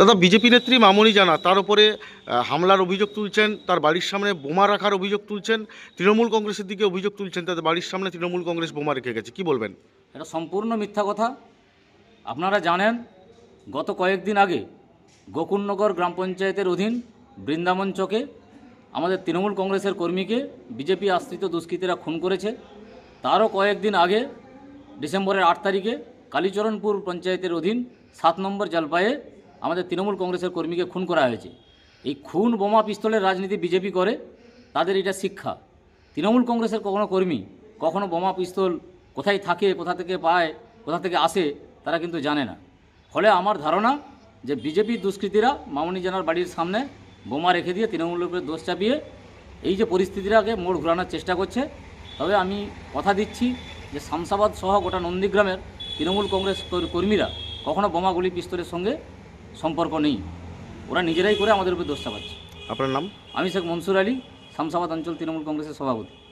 দাদা, বিজেপি নেত্রী মামনি জানা, তার উপরে হামলার অভিযোগ তুলছেন, তার বাড়ির সামনে বোমা রাখার অভিযোগ তুলছেন, তৃণমূল কংগ্রেসের দিকে অভিযোগ তুলছেন, তাদের বাড়ির সামনে তৃণমূল কংগ্রেস বোমা রেখে গেছে, কি বলবেন? এটা সম্পূর্ণ মিথ্যা কথা। আপনারা জানেন, গত কয়েকদিন আগে গোকুলনগর গ্রাম পঞ্চায়েতের অধীন বৃন্দাবন চকে আমাদের তৃণমূল কংগ্রেসের কর্মীকে বিজেপি আশ্রিত দুষ্কৃতীরা খুন করেছে। তারও কয়েকদিন আগে, ডিসেম্বরের আট তারিখে কালীচরণপুর পঞ্চায়েতের অধীন সাত নম্বর জলপায়ে আমাদের তৃণমূল কংগ্রেসের কর্মীকে খুন করা হয়েছে। এই খুন বোমা পিস্তলের রাজনীতি বিজেপি করে, তাদের এটা শিক্ষা। তৃণমূল কংগ্রেসের কখনো কর্মী কখনো বোমা পিস্তল কোথায় থাকে, কোথা থেকে পায়, কোথা থেকে আসে, তারা কিন্তু জানে না। ফলে আমার ধারণা যে বিজেপি দুষ্কৃতীরা মামনি জানার বাড়ির সামনে বোমা রেখে দিয়ে তৃণমূলের উপরে দোষ চাপিয়ে এই যে পরিস্থিতিটাকে মোড় ঘোরানোর চেষ্টা করছে, তবে আমি কথা দিচ্ছি যে শামসাবাদ সহ গোটা নন্দীগ্রামের তৃণমূল কংগ্রেস কর- কর্মীরা কখনো বোমাগুলি পিস্তলের সঙ্গে সম্পর্ক নেই। ওরা নিজেরাই করে আমাদের উপরে দোষ চাপাচ্ছে। আপনার নাম? আমি শেখ মনসুর আলী শামসাবাদ অঞ্চল তৃণমূল কংগ্রেসের সভাপতি।